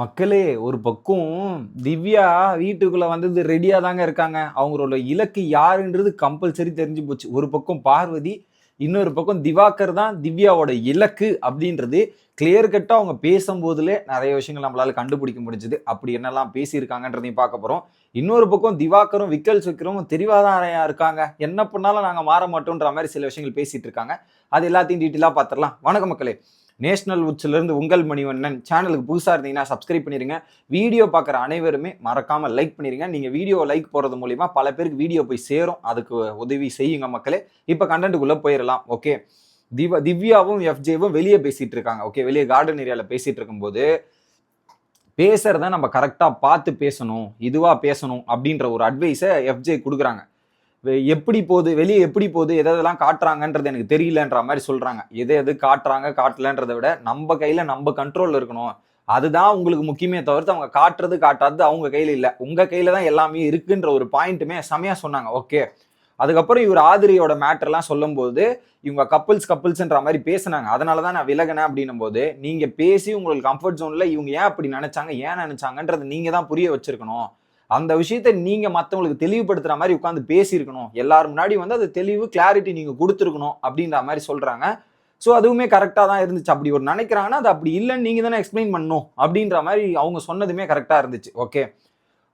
மக்களே ஒரு பக்கம் திவ்யா வீட்டுக்குள்ளே வந்தது ரெடியாக தாங்க இருக்காங்க. அவங்களோட இலக்கு யாருன்றது கம்பல்சரி தெரிஞ்சு போச்சு. ஒரு பக்கம் பார்வதி இன்னொரு பக்கம் திவாகர் தான் திவ்யாவோட இலக்கு அப்படின்றது கிளியர் கட்டாக அவங்க பேசும்போதுலே நிறைய விஷயங்கள் நம்மளால் கண்டுபிடிக்க முடிஞ்சது. அப்படி என்னெல்லாம் பேசியிருக்காங்கன்றதையும் பார்க்க போகிறோம் இன்னொரு பக்கம் திவாகரும் விக்கல் சுக்கரும் தெரிவாதாரையாக இருக்காங்க. என்ன பண்ணாலும் நாங்கள் மாற மாட்டோம்ன்ற மாதிரி சில விஷயங்கள் பேசிகிட்டு இருக்காங்க. அது எல்லாத்தையும் டீட்டெயிலாக பார்த்துடலாம். வணக்கம் மக்களே. நேஷனல் உச்சிலிருந்து உங்கள் மணிவண்ணன் சேனலுக்கு புதுசாக இருந்தீங்கன்னா சப்ஸ்கிரைப் பண்ணிருங்க. வீடியோ பார்க்குற அனைவருமே மறக்காமல் லைக் பண்ணிடுங்க நீங்கள் வீடியோ லைக் போகிறது மூலிமா பல பேருக்கு வீடியோ போய் சேரும். அதுக்கு உதவி செய்யுங்க மக்களே. இப்போ கண்டென்ட்டுக்குள்ளே போயிடலாம் ஓகே திவ திவ்யாவும் எஃப்ஜேவும் வெளியே பேசிகிட்டு இருக்காங்க. ஓகே வெளியே கார்டன் ஏரியாவில் பேசிகிட்டு இருக்கும்போது பேசுகிறத நம்ம கரெக்டாக பார்த்து பேசணும். இதுவாக பேசணும் அப்படின்ற ஒரு அட்வைஸை எஃப்ஜே கொடுக்குறாங்க. எப்படி போகுது வெளியே எப்படி போகுது எதை எதெல்லாம் காட்டுறாங்கன்றது எனக்கு தெரியலன்ற மாதிரி சொல்கிறாங்க எது எது காட்டுறாங்க காட்டலன்றதை விட நம்ம கையில் நம்ம கண்ட்ரோலில் இருக்கணும். அதுதான் உங்களுக்கு முக்கியமே தவிர்த்து அவங்க காட்டுறது காட்டாதது அவங்க கையில் இல்லை. உங்கள் கையில் தான் எல்லாமே இருக்குன்ற ஒரு பாயிண்ட்டுமே செமையா சொன்னாங்க. ஓகே. அதுக்கப்புறம் இவர் ஆதிரியோட மேட்டர்லாம் சொல்லும்போது இவங்க கப்புள்ஸ் கப்புள்ஸ்ன்ற மாதிரி பேசுனாங்க. அதனால தான் நான் விலகினேன் அப்படின்னும் போது நீங்கள் பேசி உங்களுக்கு கம்ஃபர்ட் ஜோனில் இவங்க ஏன் அப்படி நினச்சாங்க ஏன் நினச்சாங்கன்றதை நீங்கள் தான் புரிய வச்சுருக்கணும். அந்த விஷயத்த நீங்க மற்றவங்களுக்கு தெளிவுபடுத்துற மாதிரி உட்காந்து பேசியிருக்கணும். எல்லார் முன்னாடி வந்து அது தெளிவு கிளாரிட்டி நீங்க கொடுத்துருக்கணும் அப்படின்ற மாதிரி சொல்றாங்க. ஸோ அதுவுமே கரெக்டாக தான் இருந்துச்சு. அப்படி ஒரு நினைக்கிறாங்கன்னா அது அப்படி இல்லைன்னு நீங்கள் தானே எக்ஸ்பிளைன் பண்ணணும் அப்படின்ற மாதிரி அவங்க சொன்னதுமே கரெக்டாக இருந்துச்சு. ஓகே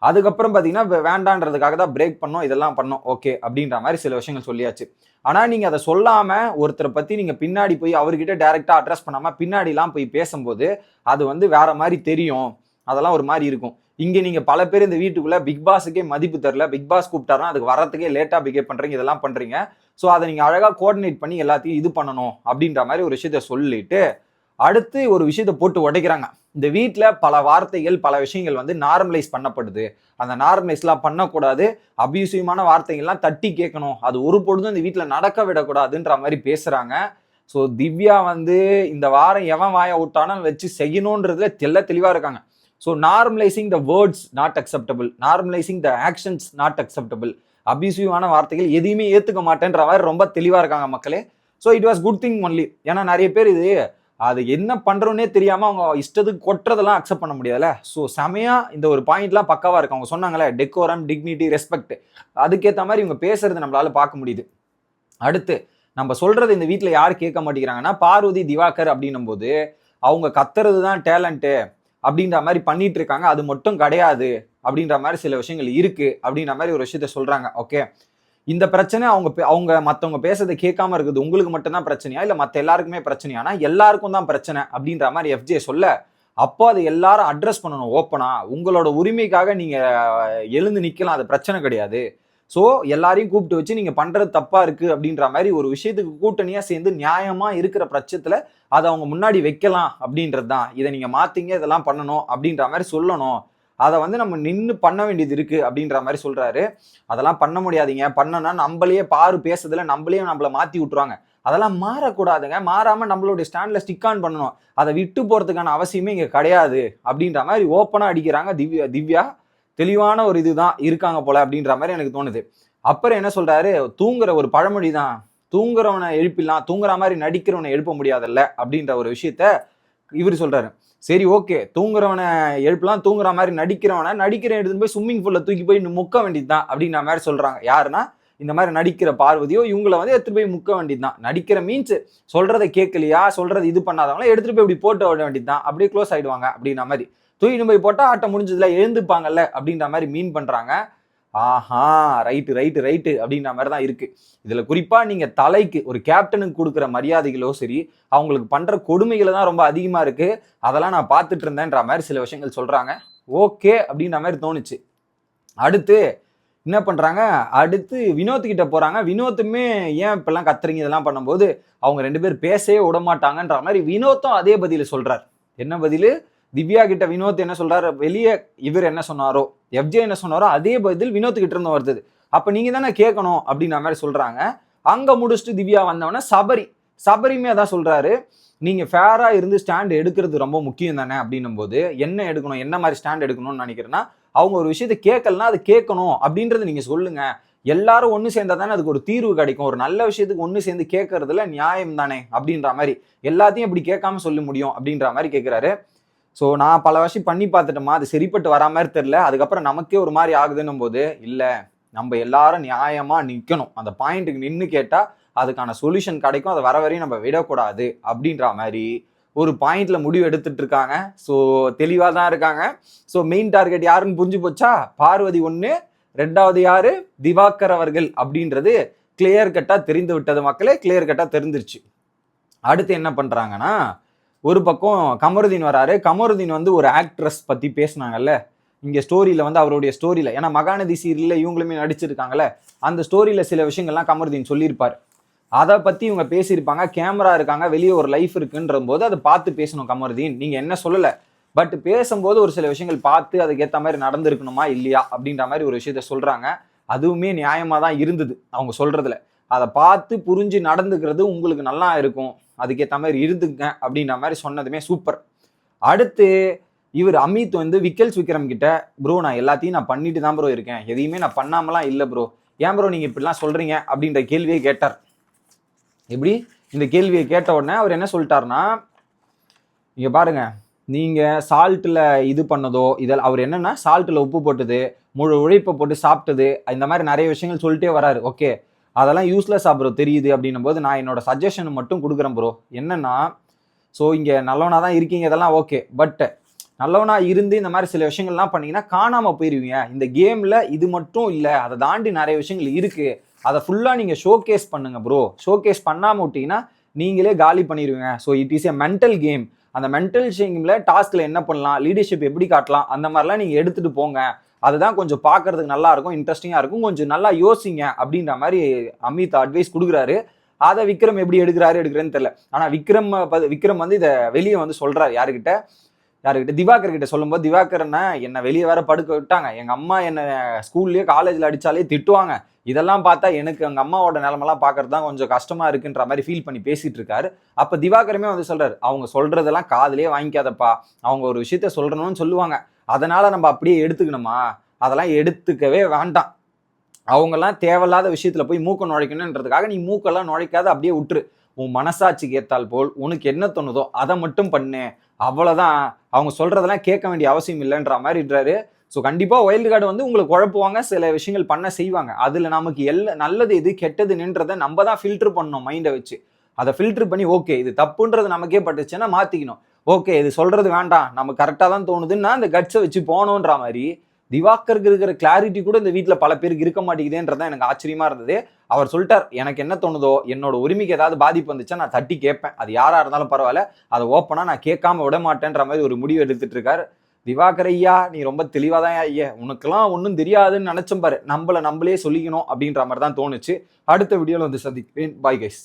அதுக்கப்புறம் பார்த்தீங்கன்னா வேண்டான்றதுக்காக தான் பிரேக் பண்ணோம் இதெல்லாம் பண்ணோம். ஓகே அப்படின்ற மாதிரி சில விஷயங்கள் சொல்லியாச்சு. ஆனால் நீங்கள் அதை சொல்லாமல் ஒருத்தரை பற்றி நீங்கள் பின்னாடி போய் அவர்கிட்ட டேரெக்டாக அட்ரஸ் பண்ணாமல் பின்னாடிலாம் போய் பேசும்போது அது வந்து வேற மாதிரி தெரியும். அதெல்லாம் ஒரு மாதிரி இருக்கும். இங்கே நீங்கள் பல பேர் இந்த வீட்டுக்குள்ளே பிக் பாஸுக்கே மதிப்பு தரல. பிக் பாஸ் கூப்பிட்டாருன்னா அதுக்கு வரத்துக்கே லேட்டாக பிகேவ் பண்ணுறீங்க இதெல்லாம் பண்ணுறீங்க ஸோ அதை நீங்கள் அழகாக கோஆர்டினேட் பண்ணி எல்லாத்தையும் இது பண்ணணும் அப்படின்ற மாதிரி ஒரு விஷயத்த சொல்லிட்டு அடுத்து ஒரு விஷயத்த போட்டு உடைக்கிறாங்க. இந்த வீட்டில் பல வார்த்தைகள் பல விஷயங்கள் வந்து நார்மலைஸ் பண்ணப்படுது. அந்த நார்மலைஸ்லாம் பண்ணக்கூடாது. அபியூசிவமான வார்த்தைகள்லாம் தட்டி கேட்கணும். அது ஒரு பொழுதும் இந்த வீட்டில் நடக்க விடக்கூடாதுன்ற மாதிரி பேசுகிறாங்க ஸோ திவ்யா வந்து இந்த வாரம் எவன் வாய விட்டானோ வச்சு செய்யணுன்றதுல தெல்ல தெளிவாக இருக்காங்க. So normalizing the words not acceptable normalizing the actions not acceptable அபியூசிவான வார்த்தைகள் எதையுமே ஏற்றுக்க மாட்டேன்ற மாதிரி ரொம்ப தெளிவாக இருக்காங்க மக்களே. So it was good thing only ஏன்னா நிறைய பேர் இது அது என்ன பண்ணுறோன்னே தெரியாமல் அவங்க இஷ்டத்துக்கு கொட்டுறதெல்லாம் அக்செப்ட் பண்ண முடியாதுல்ல. ஸோ செமையாக இந்த ஒரு பாயிண்ட்லாம் பக்காவாக இருக்கு. அவங்க சொன்னாங்களே டெக்கோரம் டிக்னிட்டி ரெஸ்பெக்ட் அதுக்கேற்ற மாதிரி இவங்க பேசுறது நம்மளால பார்க்க முடியுது. அடுத்து நம்ம சொல்றது இந்த வீட்டில் யார் கேட்க மாட்டேங்கிறாங்கன்னா பார்வதி திவாகர் அப்படின்னும் போது அவங்க கத்துறது தான் டேலண்ட்டு அப்படின்ற மாதிரி பண்ணிட்டு இருக்காங்க. அது மட்டும் கிடையாது அப்படின்ற மாதிரி சில விஷயங்கள் இருக்கு அப்படின்ற மாதிரி ஒரு விஷயத்த சொல்றாங்க. ஓகே இந்த பிரச்சனை அவங்க பே- அவங்க மற்றவங்க பேசுறதை கேட்காம இருக்குது. உங்களுக்கு மட்டும்தான் பிரச்சனையா? இல்ல மற்ற எல்லாருக்குமே பிரச்சனையானா எல்லாருக்கும் தான் பிரச்சனை அப்படின்ற மாதிரி எஃப்ஜே சொல்ல அப்போ அதை எல்லாரும் அட்ரஸ் பண்ணணும். ஓப்பனா உங்களோட உரிமைக்காக நீங்க எழுந்து நிக்கலாம். அது பிரச்சனை கிடையாது. ஸோ எல்லாரையும் கூப்பிட்டு வச்சு நீங்கள் பண்ணுறது தப்பாக இருக்குது அப்படின்ற மாதிரி ஒரு விஷயத்துக்கு கூட்டணியாக சேர்ந்து நியாயமாக இருக்கிற பட்சத்தில் அதை அவங்க முன்னாடி வைக்கலாம் அப்படின்றது தான் இதை நீங்கள் மாற்றிங்க இதெல்லாம் பண்ணணும் அப்படின்ற மாதிரி சொல்லணும். அதை வந்து நம்ம நின்று பண்ண வேண்டியது இருக்குது அப்படின்ற மாதிரி சொல்கிறாரு அதெல்லாம் பண்ண முடியாதீங்க. பண்ணனா நம்மளையே பாரு பேசுறதுல நம்மளையே நம்மள மாற்றி விட்டுருவாங்க. அதெல்லாம் மாறக்கூடாதுங்க. மாறாமல் நம்மளுடைய ஸ்டாண்டில் ஸ்டிக் ஆன் பண்ணணும். அதை விட்டு போகிறதுக்கான அவசியமே இங்கே கிடையாது அப்படின்ற மாதிரி ஓப்பனாக அடிக்கிறாங்க திவ்யா திவ்யா. தெளிவான ஒரு இதுதான் இருக்காங்க போல அப்படின்ற மாதிரி எனக்கு தோணுது. அப்புறம் என்ன சொல்றாரு? தூங்குற ஒரு பழமொழி தான் தூங்குறவனை எழுப்பிடலாம். தூங்குற மாதிரி நடிக்கிறவனை எழுப்ப முடியாதல்ல அப்படின்ற ஒரு விஷயத்த இவர் சொல்றாரு. சரி ஓகே. தூங்குறவனை எழுப்பலாம். தூங்குற மாதிரி நடிக்கிறவனை நடிக்கிற எடுத்துன்னு போய் ஸ்விம்மிங் பூல்ல தூக்கி போய் இன்னும் முக்க வேண்டியதுதான் அப்படின்ற மாதிரி சொல்றாங்க. யாருன்னா இந்த மாதிரி நடிக்கிற பார்வதியோ இவங்கள வந்து எடுத்துட்டு போய் முக்க வேண்டியதுதான். நடிக்கிற மீன்ஸ் சொல்றதை கேட்கலையா? சொல்றது இது பண்ணாதவங்களாம் எடுத்துட்டு போய் இப்படி போட்டு விட வேண்டியதுதான். அப்படியே க்ளோஸ் ஆயிடுவாங்க அப்படின்ற மாதிரி. தூக்கிட்டு போய் போட்டால் ஆட்டம் முடிஞ்சதுல எழுந்துப்பாங்கல்ல அப்படின்ற மாதிரி மீன் பண்ணுறாங்க ஆஹா ரைட்டு ரைட்டு ரைட்டு அப்படின்ற மாதிரி தான் இருக்கு. இதில் குறிப்பாக நீங்கள் தலைக்கு ஒரு கேப்டனுக்கு கொடுக்குற மரியாதைகளோ சரி அவங்களுக்கு பண்ணுற கொடுமைகளை தான் ரொம்ப அதிகமாக இருக்குது அதெல்லாம் நான் பார்த்துட்டு இருந்தேன்ற மாதிரி சில விஷயங்கள் சொல்கிறாங்க ஓகே அப்படின்ற மாதிரி தோணுச்சு. அடுத்து என்ன பண்ணுறாங்க அடுத்து வினோத்துக்கிட்ட போகிறாங்க வினோத்துமே ஏன் இப்பெல்லாம் கத்துறீங்க? இதெல்லாம் பண்ணும்போது அவங்க ரெண்டு பேர் பேசவே விட மாட்டாங்கன்ற மாதிரி வினோத்தும் அதே பதில் சொல்கிறார் என்ன பதில்? திவ்யா கிட்ட வினோத் என்ன சொல்றாரு? வெளியே இவர் என்ன சொன்னாரோ எஃப்ஜே என்ன சொன்னாரோ அதே பதில் வினோத் கிட்ட இருந்து வருது. அப்ப நீங்க தானே கேட்கணும் அப்படின்ற மாதிரி சொல்றாங்க. அங்க முடிச்சுட்டு திவ்யா வந்தவொடனே சபரி சபரியுமே அதான் சொல்றாரு நீங்க ஃபேரா இருந்து ஸ்டாண்ட் எடுக்கிறது ரொம்ப முக்கியம் தானே? அப்படின்னும் போது என்ன எடுக்கணும்? என்ன மாதிரி ஸ்டாண்ட் எடுக்கணும்னு நினைக்கிறேன்னா அவங்க ஒரு விஷயத்த கேட்கலன்னா அது கேட்கணும். அப்படின்றத நீங்க சொல்லுங்க. எல்லாரும் ஒன்று சேர்ந்தா தானே அதுக்கு ஒரு தீர்வு கிடைக்கும். ஒரு நல்ல விஷயத்துக்கு ஒன்று சேர்ந்து கேட்கறதுல நியாயம் தானே? அப்படின்ற மாதிரி. எல்லாத்தையும் இப்படி கேட்காம சொல்ல முடியும் அப்படின்ற மாதிரி கேட்குறாரு. ஸோ நான் பல வருஷம் பண்ணி பார்த்துட்டோமா அது சரிப்பட்டு வரா மாதிரி தெரில அதுக்கப்புறம் நமக்கே ஒரு மாதிரி ஆகுதுன்னும் போது இல்லை நம்ம எல்லாரும் நியாயமாக நிற்கணும் அந்த பாயிண்ட்டுக்கு நின்று கேட்டால் அதுக்கான சொல்யூஷன் கிடைக்கும். அதை வர வரையும் நம்ம விடக்கூடாது. அப்படின்ற மாதிரி ஒரு பாயிண்ட்ல முடிவு எடுத்துட்டு இருக்காங்க. ஸோ தெளிவாக தான் இருக்காங்க. ஸோ மெயின் டார்கெட் யாருன்னு புரிஞ்சு போச்சா? பார்வதி ஒன்று ரெண்டாவது யாரு? திவாகர் அவர்கள் அப்படின்றது கிளியர் கட்டாக தெரிந்து விட்டது மக்களே. கிளியர் கட்டாக தெரிஞ்சிருச்சு. அடுத்து என்ன பண்ணுறாங்கன்னா ஒரு பக்கம் கமருதீன் வராரு. கமருதீன் வந்து ஒரு ஆக்ட்ரஸ் பற்றி பேசினாங்கல்ல. இங்கே ஸ்டோரியில் வந்து அவருடைய ஸ்டோரியில் ஏன்னா மகாநதி சீரியலில் இவங்களுமே நடிச்சிருக்காங்கல்ல. அந்த ஸ்டோரியில் சில விஷயங்கள்லாம் கமருதீன் சொல்லியிருப்பார். அதை பற்றி இவங்க பேசியிருப்பாங்க. கேமரா இருக்காங்க வெளியே ஒரு லைஃப் இருக்குன்ற போது அதை பார்த்து பேசணும் கமருதீன். நீங்கள் என்ன சொல்லலை? பட் பேசும்போது ஒரு சில விஷயங்கள் பார்த்து அதுக்கேற்ற மாதிரி நடந்திருக்கணுமா இல்லையா அப்படின்ற மாதிரி ஒரு விஷயத்த சொல்கிறாங்க அதுவுமே நியாயமாக தான் இருந்தது அவங்க சொல்கிறதுல அதை பார்த்து புரிஞ்சு நடந்துக்கிறது உங்களுக்கு நல்லா இருக்கும். அதுக்கேற்ற மாதிரி இருந்துங்க அப்படின்ற மாதிரி சொன்னதுமே சூப்பர் அடுத்து இவர் அமித் வந்து விக்கல்ஸ் விக்ரம் கிட்ட ப்ரோ நான் எல்லாத்தையும் நான் பண்ணிட்டு தான் ப்ரோ இருக்கேன். எதையுமே நான் பண்ணாமலாம் இல்லை ப்ரோ. ஏன் ப்ரோ நீங்கள் இப்படிலாம் சொல்கிறீங்க அப்படின்ற கேள்வியை கேட்டார். எப்படி? இந்த கேள்வியை கேட்ட உடனே அவர் என்ன சொல்லிட்டாருன்னா இங்கே பாருங்க நீங்கள் சால்ட்டில் இது பண்ணதோ இதில் அவர் என்னன்னா சால்ட்டில் உப்பு போட்டது முழு உழைப்பை போட்டு சாப்பிட்டது இந்த மாதிரி நிறைய விஷயங்கள் சொல்லிட்டே வராரு. ஓகே அதெல்லாம் யூஸ்லெஸ்ஸாக ப்ரோ தெரியுது அப்படின்னும் போது நான் என்னோட சஜஷன் மட்டும் கொடுக்குறேன் ப்ரோ என்னன்னா ஸோ இங்கே நல்லவனாக தான் இருக்கீங்க இதெல்லாம் ஓகே பட் நல்லவனா இருந்து இந்த மாதிரி சில விஷயங்கள்லாம் பண்ணீங்கன்னா காணாமல் போயிடுவீங்க இந்த கேமில் இது மட்டும் இல்லை அதை தாண்டி நிறைய விஷயங்கள் இருக்குது அதை ஃபுல்லாக நீங்கள் ஷோகேஸ் பண்ணுங்கள் ப்ரோ ஷோகேஸ் பண்ணாமல் விட்டிங்கன்னா நீங்களே காலி பண்ணிடுவீங்க so it is a mental game அந்த மென்டல் கேமில் டாஸ்கில் என்ன பண்ணலாம் லீடர்ஷிப் எப்படி காட்டலாம் அந்த மாதிரிலாம் நீங்கள் எடுத்துகிட்டு போங்க. அதுதான் கொஞ்சம் பார்க்கறதுக்கு நல்லா இருக்கும் இன்ட்ரெஸ்டிங்காக இருக்கும். கொஞ்சம் நல்லா யோசிங்க அப்படின்ற மாதிரி அமித் அட்வைஸ் கொடுக்குறாரு. அதை விக்ரம் எப்படி எடுக்கிறாரு எடுக்கிறேன்னு தெரியல. ஆனால் விக்ரம் ப- விக்ரம் வந்து இதை வெளியே வந்து சொல்கிறார் யாருக்கிட்ட? யாருக்கிட்ட? திவாகர் கிட்ட சொல்லும்போது திவாகரனை என்னை வெளியே வேற படுக்க விட்டாங்க. எங்கள் அம்மா என்னை ஸ்கூல்லேயே காலேஜில் அடித்தாலே திட்டுவாங்க. இதெல்லாம் பார்த்தா எனக்கு எங்கள் அம்மாவோட நிலமெல்லாம் பார்க்கறது தான் கொஞ்சம் கஷ்டமாக இருக்குன்ற மாதிரி ஃபீல் பண்ணி பேசிகிட்டு இருக்காரு. அப்போ திவாகருமே வந்து சொல்கிறார் அவங்க சொல்கிறதெல்லாம் காதலே வாங்கிக்காதப்பா. அவங்க ஒரு விஷயத்த சொல்கிறணும்னு சொல்லுவாங்க. அதனால் நம்ம அப்படியே எடுத்துக்கணுமா? அதெல்லாம் எடுத்துக்கவே வேண்டாம். அவங்கெல்லாம் தேவையில்லாத விஷயத்தில் போய் மூக்க நுழைக்கணுன்றதுக்காக நீ மூக்கெல்லாம் நுழைக்காத அப்படியே விட்டுரு உன் மனசாட்சிக்கு ஏற்றால் போல் உனக்கு என்ன தோணுதோ அதை மட்டும் பண்ணு. அவ்வளோதான் அவங்க சொல்கிறதெல்லாம் கேட்க வேண்டிய அவசியம் இல்லைன்ற மாதிரின்றாரு ஸோ கண்டிப்பாக வைல்டு கார்டு வந்து உங்களுக்கு குழப்புவாங்க சில விஷயங்கள் பண்ண செய்வாங்க. அதில் நமக்கு எல்ல நல்லது எது கெட்டது நின்றதை நம்ம தான் ஃபில்ட்ரு பண்ணணும் மைண்டை வச்சு. அதை ஃபில்ட்ரு பண்ணி ஓகே இது தப்புன்றது நமக்கே பட்டுச்சுன்னா மாற்றிக்கணும் ஓகே இது சொல்றது வேண்டாம். நம்ம கரெக்டாக தான் தோணுதுன்னா அந்த கட்ஸை வச்சு போகணுன்ற மாதிரி திவாகருக்கு இருக்கிற கிளாரிட்டி கூட இந்த வீட்டில் பல பேருக்கு இருக்க மாட்டேங்குதுன்றது தான் எனக்கு ஆச்சரியமா இருந்தது. அவர் சொல்லிட்டார் எனக்கு என்ன தோணுதோ என்னோட உரிமைக்கு ஏதாவது பாதிப்பு வந்துச்சா நான் தட்டி கேட்பேன். அது யாராக இருந்தாலும் பரவாயில்ல. அதை ஓப்பனாக நான் கேட்காம விட மாட்டேன்ற மாதிரி ஒரு முடிவு எடுத்துட்டு இருக்காரு. திவாகர் ஐயா நீ ரொம்ப தெளிவாக தான் ஐயா. உனக்கெல்லாம் ஒன்றும் தெரியாதுன்னு நினச்சும் பாரு. நம்மள நம்மளே சொல்லிக்கணும் அப்படின்ற மாதிரி தான் தோணுச்சு. அடுத்த வீடியோவில் வந்து சந்திக்கிறேன் பாய் கைஸ்